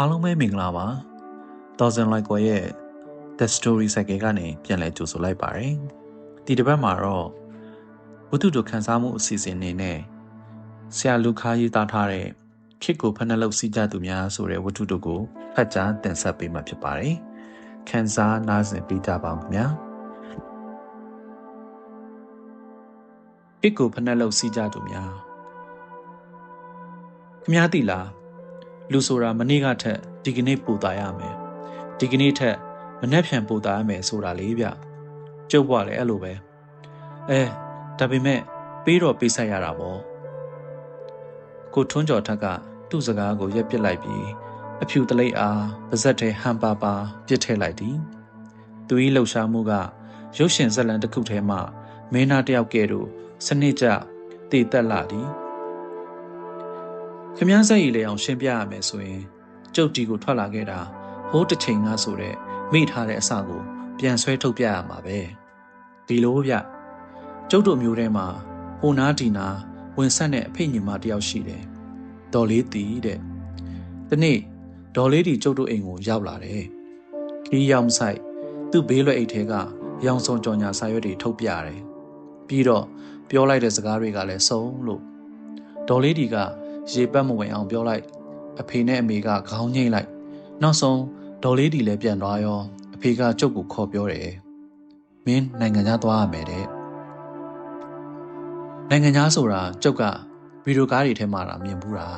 အားလုံးပဲမင်္ဂလာပါ Thousand Like ရဲ့ The Story Cycle ကနေပြန်လည်ကြိုဆိုလိုက်ပါတယ်ဒီတစ်ပတ်မှာတော့ဝတ္ထုတို့ခန်းစားမှုအစီအစဉ်နေနဲ့ဆရာလူခါရေးသားထားတဲ့ခစ်ကိုဖက်နှလုတ်စီးကြသူများဆိုတဲ့ဝတ္ထုတို့ကိုဖတ်ကြားတင်ဆက်ပေးမှာဖြစ်ပါတယ်ခန်းစားနားဆင်ပေးကြပါဦးခင်ဗျာခစ်ကိုဖက်နှလုတ်စီးကြသူများခင်ဗျားသိလား လူဆိုတာမနေ့ကထက်ဒီကနေ့ပိုတာရမယ်ဒီကနေ့ထက်မနှက်ဖြန်ပိုတာရမယ်ဆိုတာလေးဗျကျုပ်ဘွားလည်းအဲ့လိုပဲအဲဒါပေမဲ့ပေးတော့ပေးဆက်ရတာပေါ့ကိုထွန်းကျော်ထက်ကသူ့စကားကိုရက်ပစ်လိုက်ပြီးအဖြူတလိပ်အားပါဇက်ထဲဟန်ပါပါပြစ်ထည့်လိုက်သည်သူ၏လှုပ်ရှားမှုကရုပ်ရှင်ဇက်လန်တစ်ခုထဲမှမင်းသားတယောက်ကဲ့သို့စနစ်ကျတည်တက်လာသည် ခမည်းဆက်ရည်လေအောင်ရှင်းပြရမယ်ဆိုရင်ကျုပ်တီကိုထွက်လာခဲ့တာဟိုးတစ်ချိန်ကဆိုတဲ့မိထားတဲ့အစကို ပြန်ဆွဲထုတ်ပြရမှာပဲဒီလိုဗျကျုပ်တို့မျိုးထဲမှာဟိုနာဒီနာဝင်ဆက်တဲ့အဖေညီမတယောက်ရှိတယ်ဒေါ်လေးတီတဲ့ဒီနေ့ဒေါ်လေးတီကျုပ်တို့အိမ်ကိုရောက်လာတယ်ခီးရောက်မဆိုင်သူ့ဘေးလွယ်အိတ်ထဲကရောင်စုံကြော်ညာစာရွက်တွေထုတ်ပြတယ်ပြီးတော့ပြောလိုက်တဲ့စကားတွေကလည်းစုံလို့ဒေါ်လေးတီက ရေပတ်မဝင်အောင်ပြောလိုက်အဖေနဲ့အမေကခေါင်းငိမ့်လိုက်နောက်ဆုံးဒေါ်လေးဒီလည်းပြန်သွားရောအဖေကကျုပ်ကိုခေါ်ပြောတယ်မင်းနိုင်ငံခြားသွားရမယ်တဲ့နိုင်ငံခြားဆိုတာကျုပ်ကဗီဒီယိုကားတွေထဲမှာတာမြင်ဘူးတာ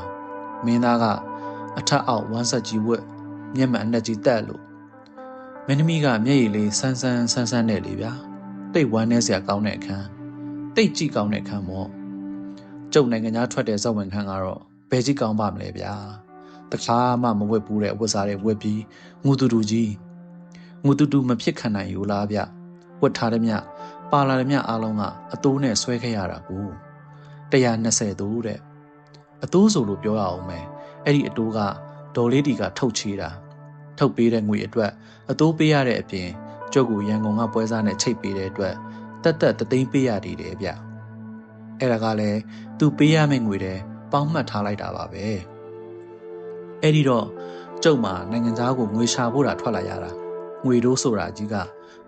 မင်းသားကအထက်အောက်ဝမ်းဆက်ကြီးဝက်မျက်မှန်အနက်ကြီးတက်လို့မင်းသမီးကမျက်ရည်လေးဆန်းဆန်းဆန်းဆန်းနဲ့လေဗျာတိတ်ဝမ်းနေစရာကောင်းတဲ့အခန်းတိတ်ကြည့်ကောင်းတဲ့အခန်းပေါ့ ကျုပ်နိုင်ငံသားထွက်တဲ့ဇဝင်ခန်းကတော့ဘယ်ကြီးကောင်းပါမလဲဗျာတခါမှမဝတ်ဘူးတဲ့ဝတ်စားတွေဝတ်ပြီးငူတူတူကြီးငူတူတူမဖြစ်ခံနိုင်ဘူးလားဗျဝတ်ထားတဲ့မြပါလာတဲ့မြအားလုံးကအတိုးနဲ့ဆွဲခဲ့ရတာကို120တိုးတဲ့အတိုးဆိုလို့ပြောရအောင်မယ်အဲ့ဒီအတိုးကဒေါ်လေးတီကထုတ်ချေးတာထုတ်ပေးတဲ့ငွေအတွက်အတိုးပေးရတဲ့အပြင်ကျုပ်ကိုရန်ကုန်ကပွဲစားနဲ့ချိတ်ပေးတဲ့အတွက်တက်တက်တသိန်းပေးရတည်တယ်ဗျ အဲ့ဒါကလည်းသူပေးရမယ့်ငွေတွေပေါင်းမှတ်ထားလိုက်တာပါပဲအဲ့ဒီတော့ကျုပ်မှာနိုင်ငံသားကိုငွေရှာဖို့တာထွက်လာရတာငွေတိုးဆိုတာကြီးက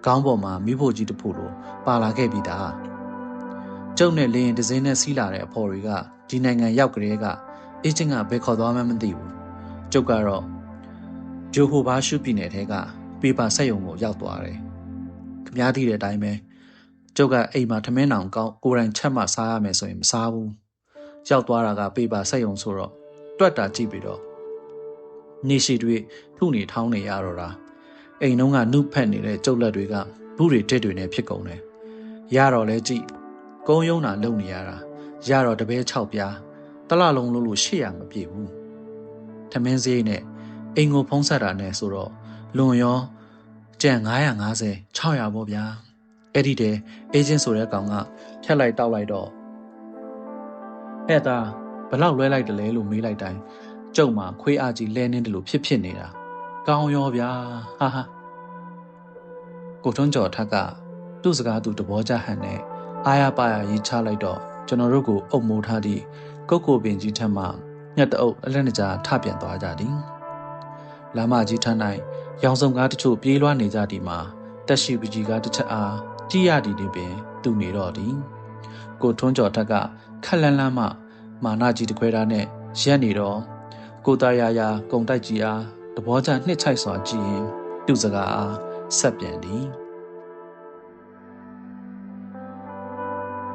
ခေါင်းပေါ်မှာမိဖို့ကြီးတဖို့လိုပါလာခဲ့ပြီးသားကျုပ်နဲ့လင်းဒဇင်းနဲ့စီးလာတဲ့အဖော်တွေကဒီနိုင်ငံရောက်ကြတဲ့ကအေဂျင့်ကဘယ်ခေါ်သွားမှမသိဘူးကျုပ်ကတော့ဂျိုဟိုဘာရှုပြည်နယ်ထဲကပေပါဆက်ယုံကိုရောက်သွားတယ်ခမားသိတဲ့အတိုင်းပဲ ကျုပ်ကအိမ်မှာထမင်းတောင်ကောင်းကိုယ်တိုင်ချက်မှစားရမယ်ဆိုရင်မစားဘူးရောက်သွားတာကပေပါဆက်ယုံဆိုတော့တွက်တာကြည့်ပြီးတော့နေရှိတွေထုနေထောင်းနေရတော့တာအိမ်လုံးကနှုတ်ဖက်နေတဲ့ကျုပ်လက်တွေကဘူးတွေတက်တွေနဲ့ဖြစ်ကုန်တယ်ရတော့လဲကြည့်ကုန်းယုံတာလုံနေရတာရတော့တပဲ6ပြားတလလုံးလို့လို့800မပြည့်ဘူးထမင်းစည်းနဲ့အိမ်ကိုဖုံးဆက်တာနဲ့ဆိုတော့လွန်ရောကြံ950 600ပေါ့ဗျာ အဲ့ဒီတည်းအေဂျင့်ဆိုတဲ့ကောင်ကဖြတ်လိုက်တောက်လိုက်တော့အဲ့ဒါဘလောက်လွဲလိုက်တယ်လဲလို့မေးလိုက်တိုင်းကျုံမှာခွေးအားကြီးလဲနေတယ်လို့ဖြစ်ဖြစ်နေတာကောင်းရောဗျာဟာဟာကိုထွန်းကျော်ထက်ကသူ့စကားသူတဘောကြဟန်နဲ့အာရပါရရေးချလိုက်တော့ကျွန်တော်တို့ကိုအုပ်မိုးထားသည့်ကုတ်ကိုပင်ကြီးထက်မှညက်တအုပ်အလက်နကြားထပြန်သွားကြသည်လမ်းမကြီးထမ်း၌ရောင်စုံကားတချို့ပြေးလွှားနေကြသည်မှာတက်ရှိပကြီးကားတစ်ချက်အား ကြည်ရသည်တွေပင် သူ့နေတော့သည်ကိုထွန်းကျော်ထက်ကခက်လန်းလန်းမှမာနာကြီးတခွဲသားနဲ့ရက်နေတော့ကိုသားရရာကုံတိုက်ကြီးအားတဘောချနှစ်ချိုက်စွာကြည့်ရင်သူ့စကားအားဆက်ပြန်သည်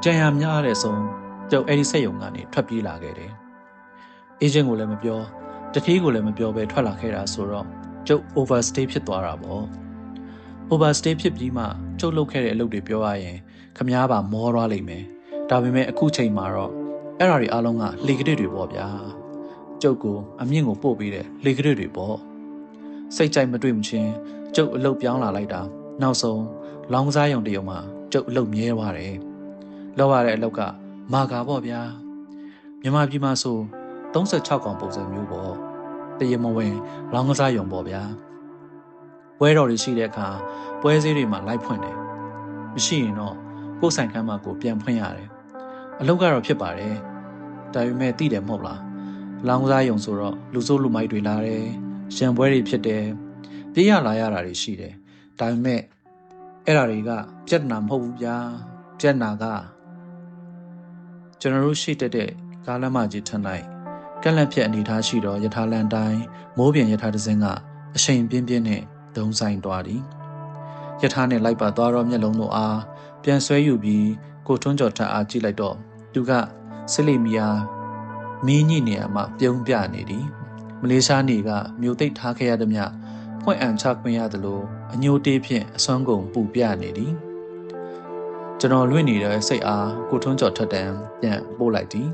ကြံရများတဲ့ဆုံးကျုပ်အဲ့ဒီဆက်ယုံကနေထွက်ပြေးလာခဲ့တယ်အေဂျင့်ကိုလည်းမပြောတတိကိုလည်းမပြောဘဲထွက်လာခဲ့တာဆိုတော့ကျုပ် overstay ဖြစ်သွားတာပေါ့ overstay ဖြစ်ပြီးမှ ကျုပ်လုပ်ခဲ့တဲ့အလုပ်တွေပြောရရင်ခမားပါမောသွားလိမ့်မယ်ဒါပေမဲ့အခုချိန်မှာတော့အဲ့ဓာတွေအားလုံးကလေကရစ်တွေပေါ့ဗျာကျုပ်ကိုအမြင့်ကိုပို့ပေးတဲ့လေကရစ်တွေပေါ့စိတ်ကြိုက်မတွေ့မချင်းကျုပ်အလုတ်ပြောင်းလာလိုက်တာနောက်ဆုံးလောင်းစားယုံတရုံမှာကျုပ်အလုတ်မြဲသွားတယ်လောက်ရတဲ့အလုတ်ကမာကာပေါ့ဗျာမြန်မာပြည်မှာဆို36កောင်ပုံစံမျိုးပေါ့တရမဝင်လောင်းကစားယုံပေါ့ဗျာ ပွဲတော်တွေရှိတဲ့အခါပွဲစည်းတွေမှာလိုက်ဖွင့်တယ်မရှိရင်တော့ကိုယ်ဆိုင်ခန်းမှာကိုပြန်ဖွင့်ရတယ်အလုပ်ကတော့ဖြစ်ပါတယ်ဒါပေမဲ့သိတယ်မဟုတ်လားလောင်းကစားယုံဆိုတော့လူစိုးလူမိုက်တွေလာတယ်ရံပွဲတွေဖြစ်တယ်ပြေးရလာရတာတွေရှိတယ်ဒါပေမဲ့အဲ့ဓာတွေကပြဿနာမဟုတ်ဘူးဗျာပြဿနာကကျွန်တော်တို့ရှိတက်တဲ့ကားလမ်းမကြီးထန်လိုက်ကက်လက်ဖြက်အနေထားရှိတော့ယထာလန်တိုင်းမိုးပြင်ယထာတစင်းကအချိန်ပြင်းပြင်းနဲ့ ဒုံဆိုင်သွားသည်ယထာနဲ့လိုက်ပါသွားတော့မျက်လုံးတို့အားပြန်ဆွဲယူပြီးကိုထွန်းကျော်ထပ်အားကြည့်လိုက်တော့သူကဆလီမီယာမင်းကြီးနေရာမှာပြုံးပြနေသည်မလေးရှားနေကမြို့သိပ်ထားခဲ့ရသည်မြဖွင့်အံချခွင့်ရသလိုအညိုတေးဖြင့်အစွမ်းကုန်ပူပြနေသည်ကျွန်တော်လွင့်နေတဲ့စိတ်အားကိုထွန်းကျော်ထက်တန်ပြန်ပို့လိုက်သည်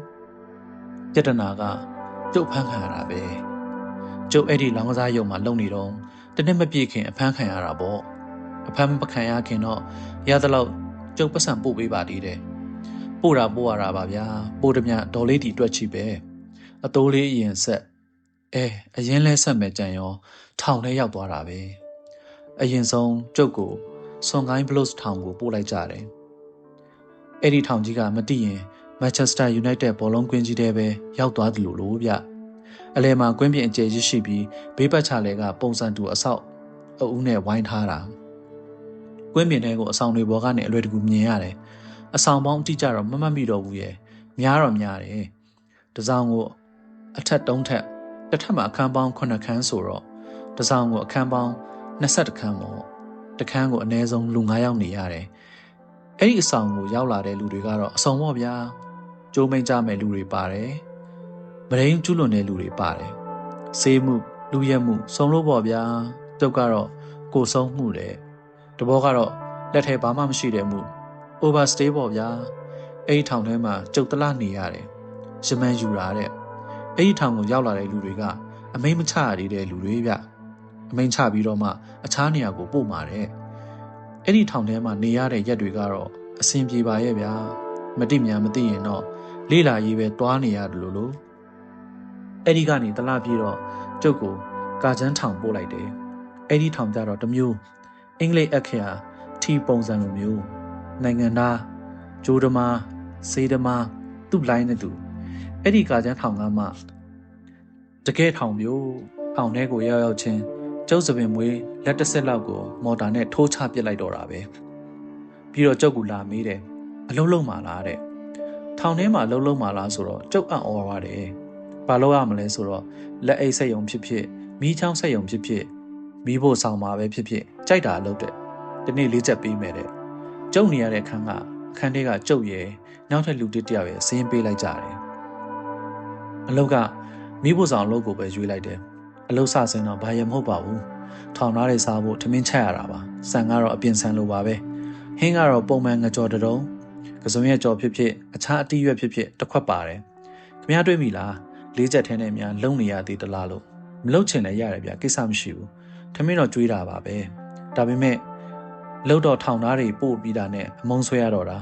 ပြတနာကကျုပ်ဖမ်းခံရတာပဲကျုပ်အဲ့ဒီလောင်ကစားရုံမှာလုံနေတော့ တနေ့မပြည့်ခင်အဖမ်းခံရတာပေါ့အဖမ်းမခံရခင်တော့ရသလောက်ကျုပ်ပတ်စံပို့ပေးပါသေးတယ်ပို့တာပို့ရတာပါဗျာပို့သည်မြဒေါ်လေးတီတွက်ချီပဲအတိုးလေးအရင်ဆက်အဲအရင်လဲဆက်မဲ့ကြံရော ထောင်ထဲရောက်သွားတာပဲအရင်ဆုံးကျုပ်ကိုဆွန်ကိုင်းဘလုတ်ထောင်ကိုပို့လိုက်ကြတယ်အဲ့ဒီထောင်ကြီးကမတိရင်မန်ချက်စတာယူနိုက်တက်ဘောလုံးကွင်းကြီးတဲပဲရောက်သွားတယ်လို့လို့ဗျ အလဲမှာကွင်းပြင်အကျယ်ကြီးရှိပြီးဘေးပတ်ချလဲကပုံစံတူအဆောက်အအုပ်နဲ့ဝိုင်းထားတာကွင်းပြင်ထဲကိုအဆောင်တွေဘောကနေအလွယ်တကူမြင်ရတယ်အဆောင်ပေါင်းအတိကျတော့မမှတ်မိတော့ဘူးရဲ့များတော့များတယ်တစောင်းကိုအထက်တုံးထက်တစ်ထပ်မှာအခန်းပေါင်း9ခန်းဆိုတော့တစောင်းကိုအခန်းပေါင်း20ခန်းပေါ့တခန်းကိုအနည်းဆုံးလူ9ယောက်နေရတယ်အဲ့ဒီအဆောင်ကိုရောက်လာတဲ့လူတွေကတော့အဆောင်ပေါ့ဗျာကျိုးမိန်ကြမဲ့လူတွေပါတယ် မရင်းကျူးလွန်တဲ့လူတွေပါတယ်ဆေးမှုလူရက်မှုစုံလို့ပေါ့ဗျာတုတ်ကတော့ကိုဆုံးမှုတဲ့တဘောကတော့လက်ထဲဘာမှမရှိတဲ့မှု overstay ပေါ့ဗျာအဲ့ဒီထောင်ထဲမှာကျုပ်တလနေရတယ်ရမန်ယူတာတဲ့အဲ့ဒီထောင်ကိုရောက်လာတဲ့လူတွေကအမိန်မချရသေးတဲ့လူတွေဗျအမိန်ချပြီးတော့မှအခြားနေရာကိုပို့มาတဲ့အဲ့ဒီထောင်ထဲမှာနေရတဲ့ရက်တွေကတော့အဆင်ပြေပါရဲ့ဗျာမတိမြန်မသိရင်တော့လေးလာရေးပဲတွားနေရတယ်လို့လို့ အဲ့ဒီကနေတလားပြေတော့ကျုပ်ကိုကာချန်းထောင်ပို့လိုက်တယ်အဲ့ဒီထောင်ကြတော့တမျိုးအင်္ဂလိပ်အခရာထီပုံစံလိုမျိုးနိုင်ငံသားဂျိုးဓမားစေးဓမားသူ့လိုင်းနဲ့သူအဲ့ဒီကာချန်းထောင်ကမှတကယ်ထောင်မျိုးထောင်ထဲကိုရောက်ရောက်ချင်းကျုပ်စပင်မွေးလက်တစ်ဆက်လောက်ကိုမော်တာနဲ့ထိုးချပစ်လိုက်တော့တာပဲပြီးတော့ကျုပ်ကလာမေးတယ်အလုံးလုံးမာလားတဲ့ထောင်ထဲမှာလှုပ်လှုပ်မာလားဆိုတော့ကျုပ်အံ့ဩပါတယ် ဘာလို့ရမလဲဆိုတော့လက်အိတ်ဆက်ယုံဖြစ်ဖြစ်မီးချောင်းဆက်ယုံဖြစ်ဖြစ်မီးဖို့ဆောင်မှာပဲဖြစ်ဖြစ်ကြိုက်တာလုပ်တဲ့ဒီနေ့လေးချက်ပေးမယ်တဲ့ကျုပ်နေရတဲ့ခန်းကအခန်းထဲကကျုပ်ရဲ့နောက်ထပ်လူတစ်တယောက်ရဲ့စင်းပေးလိုက်ကြတယ်အလုတ်ကမီးဖို့ဆောင်အလုပ်ကိုပဲရွေးလိုက်တယ်အလုတ်ဆဆင်းတော့ဘာရမဟုတ်ပါဘူးထောင်သားတွေစားဖို့ထမင်းချက်ရတာပါဆန်ကတော့အပြင်ဆန်လိုပါပဲဟင်းကတော့ပုံမှန်ငကြော်တုံးကစုံရဲ့ကြော်ဖြစ်ဖြစ်အခြားအတီးရွက်ဖြစ်ဖြစ်တစ်ခွက်ပါတယ်ခင်ဗျားတွေးမိလား လေးချက်ထဲနဲ့များလုံနေရသေးတလားလို့မလုံချင်လည်းရတယ်ဗျကိစ္စမရှိဘူးထမင်းတော့ကြွေးတာပါပဲဒါပေမဲ့လှုပ်တော့ထောင်သားတွေပို့ပြီးတာနဲ့အမုန်းဆွဲရတော့တာ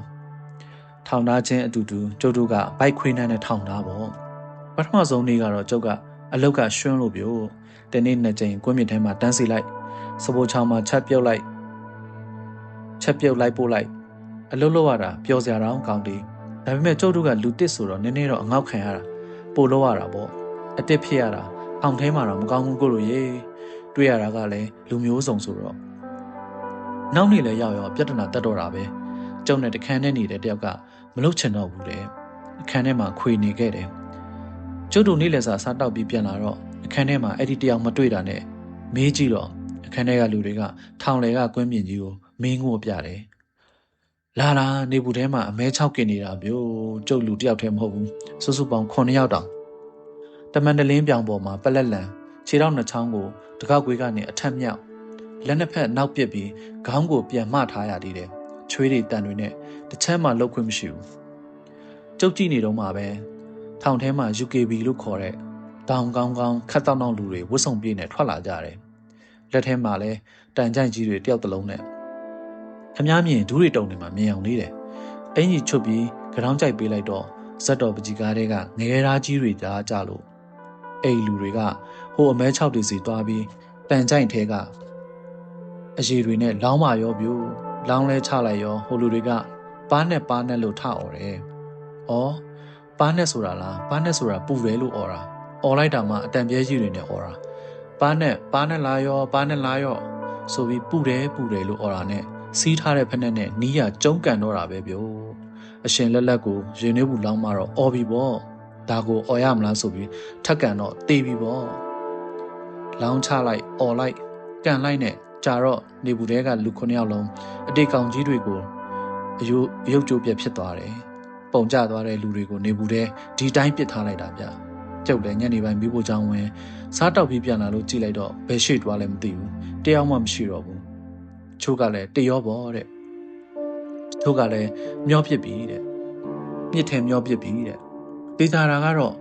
ထောင်သားချင်းအတူတူကျုပ်တို့ကဘိုက်ခွေးနှမ်းနဲ့ထောင်သားပေါ့ပထမဆုံးနေ့ကတော့ကျုပ်ကအလုတ်ကရွှန်းလို့ပြို့တနေ့နှစ်ကြိမ်ကွင်းမြင့်ထဲမှာတန်းစီလိုက်စပိုးချောင်းမှာချက်ပြုတ်လိုက်ချက်ပြုတ်လိုက်ပို့လိုက်အလုတ်လောက်ရတာပျော်စရာတောင်ကောင်းတယ်ဒါပေမဲ့ကျုပ်တို့ကလူတစ်ဆိုတော့နည်းနည်းတော့အငေါက်ခံရတာ ပို့လောက်ရတာပေါ့အစ်စ်ဖြစ်ရတာအောင်ထဲမှာတော့မကောင်းဘူးကိုလိုရေတွေ့ရတာကလည်းလူမျိုးစုံဆိုတော့နောက်နေ့လည်းရောက်ရောပြဿနာတက်တော့တာပဲကျုံနဲ့တခန်းနဲ့နေတဲ့တယောက်ကမလုတ်ချင်တော့ဘူးတဲ့အခန်းထဲမှာခွေနေခဲ့တယ်ကျုပ်တို့နေ့လည်စာစားတောက်ပြီးပြန်လာတော့အခန်းထဲမှာအဲ့ဒီတယောက်မတွေ့တာနဲ့မေးကြည့်တော့အခန်းထဲကလူတွေကထောင်လေကကွင်းမြင့်ကြီးကိုမင်းငို့ပြတယ် လာလာနေဘူးထဲမှာအမဲ6ကင်နေတာမျိုးကျုပ်လူတယောက်တည်းမဟုတ်ဘူးစုစုပေါင်း9ယောက်တောင်တမန်တလင်းပြောင်ပေါ်မှာပလက်လန်ခြေထောက်နှစ်ချောင်းကိုတကောက်ကွေးကနေအထက်မြောက်လက်နှစ်ဖက်နောက်ပစ်ပြီးခေါင်းကိုပြန်မထားရသေးတယ်ချွေးတွေတန်တွေနဲ့တစ်ချမ်းမှလှုပ်ခွင့်မရှိဘူးကျုပ်ကြည့်နေတော့မှပဲထောင်ထဲမှာ UKB လို့ခေါ်တဲ့တောင်ကောင်းကောင်းခတ်တောင်းတောင်းလူတွေဝတ်စုံပြည့်နဲ့ထွက်လာကြတယ်လက်ထဲမှာလည်းတန်ကြိုက်ကြီးတွေတယောက်တစ်လုံးနဲ့ ခမားမြင်ဒူးတွေတုံနေမှာမြင်အောင်လေးတယ်အင်ကြီးချွတ်ပြီးကြောင်ကြိုက်ပေးလိုက်တော့ဇက်တော်ပကြီးကားတွေကငယ်ရာကြီးတွေကြားကြလို့အဲ့လူတွေကဟိုအမဲ6တီစီတွားပြီးတန်ကြိုက်ထဲကအရေတွေနဲ့လောင်းမာရောပြို့လောင်းလဲချလိုက်ရောဟိုလူတွေကပါးနဲ့ပါးနဲ့လို့ထအော်တယ်။အော်ပါးနဲ့ဆိုတာလားပါးနဲ့ဆိုတာပူတယ်လို့အော်တာ။အော်လိုက်တာမှအတန်ပြဲကြီးတွေနဲ့အော်တာ။ပါးနဲ့ပါးနဲ့လာရောပါးနဲ့လာရောဆိုပြီးပူတယ်ပူတယ်လို့អော်တာနဲ့ စီးထားတဲ့ဖက်နဲ့နဲ့နီးရကျုံးကန်တော့တာပဲပြောအရှင်လက်လက်ကိုရင်နှွေးဘူးလောင်းမတော့အော်ပြီပေါ့ဒါကိုအော်ရမလားဆိုပြီးထက်ကန်တော့တေးပြီပေါ့လောင်းချလိုက်အော်လိုက်ကန်လိုက်နဲ့ကြာတော့နေဘူးတဲကလူ9ယောက်လုံးအတိတ်ကောင်ကြီးတွေကိုအယုအယုတ်ကျိုးပြက်ဖြစ်သွားတယ်ပုံကျသွားတဲ့လူတွေကိုနေဘူးတဲဒီတိုင်းပစ်ထားလိုက်တာဗျကျုပ်လည်းညနေပိုင်းမိဖို့ကြောင်းဝင်စားတောက်ပြီးပြန်လာလို့ကြည့်လိုက်တော့ဘယ်ရှိသွားလဲမသိဘူးတယောက်မှမရှိတော့ဘူး ချိုးကလည်းတရောပေါ့တဲ့ချိုးကလည်းမျောဖြစ်ပြီတဲ့မြစ်ထဲမျောဖြစ်ပြီတဲ့ဒေတာတာကတော့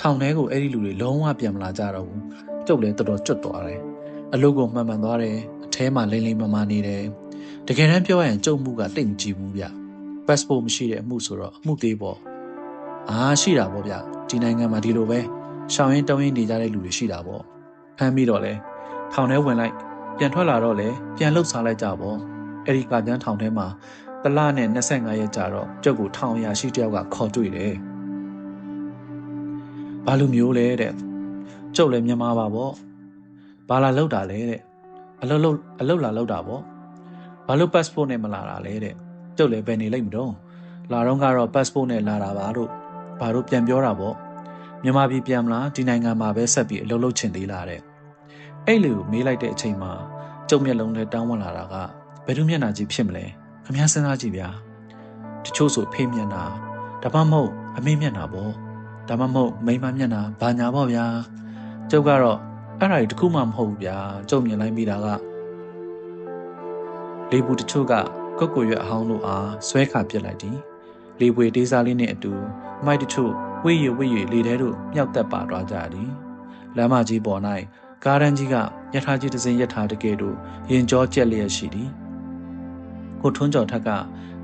ထောင်ထဲကိုအဲ့ဒီလူတွေလုံးဝပြန်မလာကြတော့ဘူးကျုပ်လည်းတော်တော်ကြွတ်သွားတယ်အလုပ်ကိုမှန်မှန်သွားတယ်အထဲမှာလိမ့်လိမ့်မမနေတယ်တကယ်တမ်းပြောရရင်ကျုပ်မှုကတိတ်မကြည့်ဘူးဗျ passport မရှိတဲ့အမှုဆိုတော့အမှုသေးပေါ့အာရှိတာပေါ့ဗျဒီနိုင်ငံမှာဒီလိုပဲရှောင်းရင်တုံးရင်နေကြတဲ့လူတွေရှိတာပေါ့ဖမ်းပြီးတော့လဲထောင်ထဲဝင်လိုက် ပြန်ထွက်လာတော့လဲပြန်လှုပ်စားလိုက်ကြပေါ့အဲ့ဒီကကြမ်းထောင်ထဲမှာတလနဲ့25ရက်ကြာတော့ကျုပ်ကိုထောင်ရာရှိတယောက်ကခေါ်တွေ့တယ်ဘာလို့မျိုးလဲတဲ့ကျုပ်လည်းမြန်မာပါပေါ့ဘာလာလောက်တာလဲတဲ့အလုတ်လုတ်အလုတ်လာလောက်တာပေါ့ဘာလို့ passport နဲ့မလာတာလဲတဲ့ကျုပ်လည်းဘယ်နေလိုက်မတော့လာတော့ကတော့ passport နဲ့လာတာပါလို့ဘာလို့ပြန်ပြောတာပေါ့မြန်မာပြည်ပြန်မလားဒီနိုင်ငံမှာပဲဆက်ပြီးအလုပ်လုပ်ချင်သေးလားတဲ့ အဲ့လိုမေးလိုက်တဲ့အချိန်မှာကျုပ်မျက်လုံးထဲတောင်းဝင်လာတာကဘယ်သူမျက်နှာကြီးဖြစ်မလဲခမည်းစဉ်းစားကြည့်ဗျာတချို့ဆိုဖေးမျက်နှာဒါမှမဟုတ်အမေမျက်နှာပေါ့ဒါမှမဟုတ်မိန်းမမျက်နှာဘာညာပေါ့ဗျာကျုပ်ကတော့အဲ့ဒါကြီးတခုမှမဟုတ်ဘူးဗျာကျုပ်မြင်လိုက်မိတာကလေဘူးတချို့ကကုတ်ကိုရွက်အဟောင်းတို့အားဆွဲခါပြစ်လိုက်သည်လေပွေတေးစားလေးနဲ့အတူမိုက်တချို့ဝိရဝိရလေထဲသို့မြောက်သက်ပါသွားကြသည်လမ်းမကြီးပေါ်၌ ကားရန်ကြီးကယထာကြီးတစ်စင်းယထာတကယ်တို့ရင်ကြောကြက်လျက်ရှိသည်ကိုထွန်းကျော်ထက်က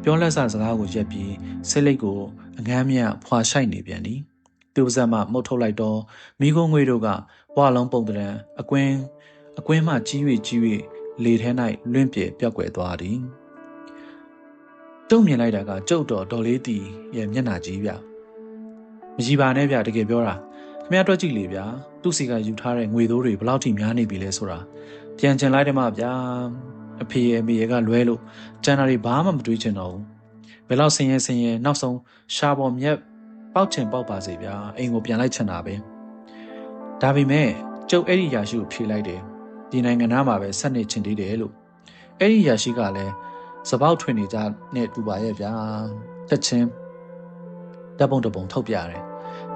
ပြောလက်စစကားကိုရက်ပြီးဆိတ်လိတ်ကိုအငမ်းမြဖွာဆိုင်နေပြန်သည်သူပါဇက်မှမှုတ်ထုတ်လိုက်တော့မိခိုးငွေတို့ကဘွာလုံးပုံတရံအကွင်းအကွင်းမှကြီး၍ကြီး၍လေထဲ၌လွင့်ပြေပြောက်ွယ်သွားသည်တုံမြင်လိုက်တာကကျုပ်တော်ဒေါ်လေးတီရဲ့မျက်နှာကြီးဗျမကြီးပါနဲ့ဗျတကယ်ပြောတာ ခမရတွက်ကြည့်လေဗျာသူ့စီကယူထားတဲ့ငွေသိုးတွေဘလောက်ထိများနေပြီလဲဆိုတာပြန်ကျင်လိုက်တယ်မဗျာအဖေရဲ့အမေရဲ့ကလွဲလို့ကျန်တာတွေဘာမှမတွေးချင်တော့ဘူးဘယ်လောက်ဆင်းရဲဆင်းရဲနောက်ဆုံးရှားပေါ်မြက်ပေါက်ချင်ပေါက်ပါစေဗျာအိမ်ကိုပြန်လိုက်ချင်တာပဲဒါပေမဲ့ကျုပ်အဲ့ဒီယာရှိကိုဖြေလိုက်တယ်ဒီနိုင်ငံသားမှာပဲဆက်နေချင်သေးတယ်လို့အဲ့ဒီယာရှိကလည်းစပောက်ထွင်နေကြနဲ့တူပါရဲ့ဗျာချက်ချင်းတပ်ပုံတပုံထုတ်ပြတယ်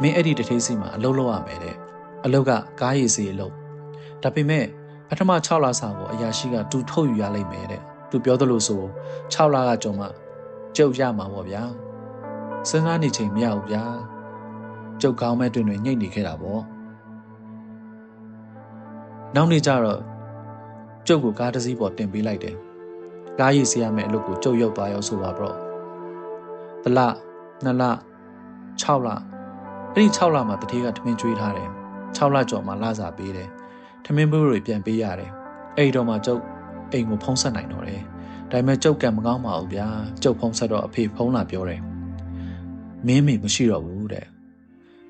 မင်းအဲ့ဒီတထေးစီမှာအလုပ်လုပ်ရမယ်တဲ့အလုပ်ကကားရည်စီအလုပ်ဒါပေမဲ့ပထမ6လစာကိုအရာရှိကတူထုတ်ယူရလိမ့်မယ်တဲ့သူပြောသလိုဆို6လကကြုံမှကျုပ်ရမှာပေါ့ဗျာစဉ်းစားနေချိန်မရဘူးဗျာကျုပ်ကောင်းမဲ့တွင်တွင်ညှိနေခဲ့တာပေါ့နောက်နေ့ကျတော့ကျုပ်ကိုကားတစ်စီးပေါ်တင်ပေးလိုက်တယ်ကားရည်စီရမယ်အလုပ်ကိုကျုပ်ရောက်သွားရောဆိုပါတော့တလနှစ်လ6လ အဲ့ဒီ6လမှာတတိကထမင်းကျွေးထားတယ်6လကျော်မှလာစားပေးတယ်ထမင်းဘူးတွေပြန်ပေးရတယ်အဲ့ဒီတော့မှကျုပ်အိမ်ကိုဖုံးဆက်နိုင်တော့တယ်ဒါပေမဲ့ကျုပ်ကံမကောင်းပါဘူးဗျာကျုပ်ဖုံးဆက်တော့အဖေဖုံးလာပြောတယ်မင်းမေမရှိတော့ဘူးတဲ့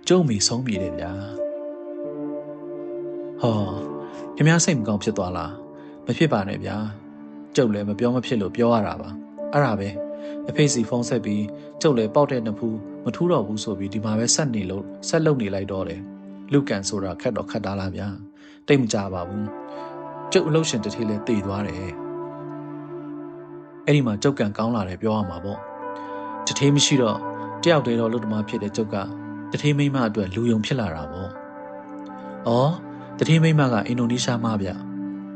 ကျုပ်မေဆုံးပြီတဲ့ဗျာဟောခင်ဗျားစိတ်မကောင်းဖြစ်သွားလားမဖြစ်ပါနဲ့ဗျာကျုပ်လည်းမပြောမဖြစ်လို့ပြောရတာပါအဲ့ဒါပဲအဖေစီဖုန်းဆက်ပြီးကျုပ်လည်းပေါက်တဲ့နှဖူး မထူးတော့ဘူးဆိုပြီးဒီမှာပဲဆက်နေလို့ဆက်လုပ်နေလိုက်တော့တယ်လူကန်ဆိုတာခက်တော့ခက်တာလားဗျာတိတ်မကြပါဘူးကျုပ်အလုပ်ရှင်တစ်ထေးလည်းတည်သွားတယ်အဲ့ဒီမှာကျုပ်ကန်ကောင်းလာတယ်ပြောရမှာပေါ့တစ်ထေးမရှိတော့တယောက်တည်းတော့လူတမဖြစ်တဲ့ကျုပ်ကတထေးမိမအတွက်လူယုံဖြစ်လာတာပေါ့ဩတထေးမိမကအင်ဒိုနီးရှားမှာဗျ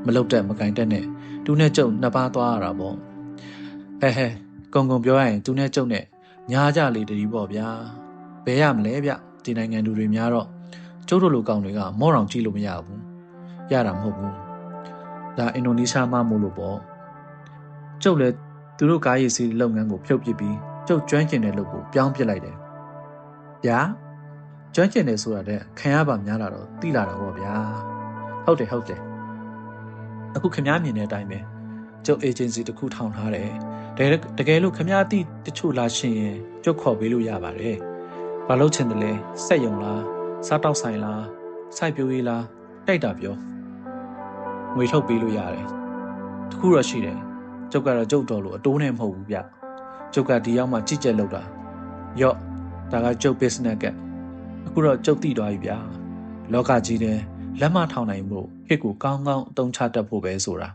မလုတ်တက်မကင်တက်နဲ့သူနဲ့ကျုပ်နှစ်ပါးသွားရတာပေါ့ဟဲဟဲကုံကုံပြောရရင်သူနဲ့ကျုပ်နဲ့ ညားကြလေတည်းပေါ့ဗျာဘယ်ရမလဲဗျဒီနိုင်ငံသူတွေများတော့ကျုပ်တို့လိုကောင်တွေကမော့တောင်ကြည့်လို့မရဘူးရတာမဟုတ်ဘူးဒါအင်ဒိုနီးရှားမှမို့လို့ပေါ့ကျုပ်လည်းသူတို့ကားရည်စီးလုပ်ငန်းကိုဖြုတ်ပစ်ပြီးကျုပ်ကျွမ်းကျင်တဲ့လုပ်ကိုပြောင်းပစ်လိုက်တယ်ဗျာကျွမ်းကျင်တယ်ဆိုတာတဲ့ခံရပါများလာတော့တိလာတာပေါ့ဗျာဟုတ်တယ်ဟုတ်တယ်အခုခမားမြင်တဲ့အတိုင်းပဲ ကျုပ် agency တစ်ခုထောင်ထားတယ်တကယ်လို့ခမားအတိတချို့လာရှင်ရင်ကျုပ်ခေါ်ပေးလို့ရပါတယ်ဘာလို့ချင်တယ်လဲစက်ယုံလားစားတောက်ဆိုင်လားစိုက်ပျိုးရေးလားတိုက်တာပြောငွေထုတ်ပေးလို့ရတယ်တခုတော့ရှိတယ်ကျုပ်ကတော့ကျုပ်တော်လို့အတိုးနဲ့မဟုတ်ဘူးဗျကျုပ်ကဒီရောက်မှကြည့်ကြက်လောက်တာယော့ဒါကကျုပ် business ကအခုတော့ကျုပ်သိသွားပြီဗျာလောကကြီးတဲ့လက်မထောင်နိုင်မှုဟစ်ကိုကောင်းကောင်းအသုံးချတတ်ဖို့ပဲဆိုတာ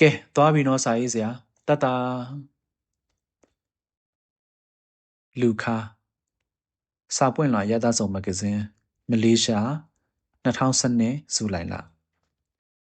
ကဲသွားပြီနော်စာရေးစရာတတလူခါစာပွင့်လာရသဆုံမဂ္ဂဇင်းမလေးရှား2012ဇူလိုင်လ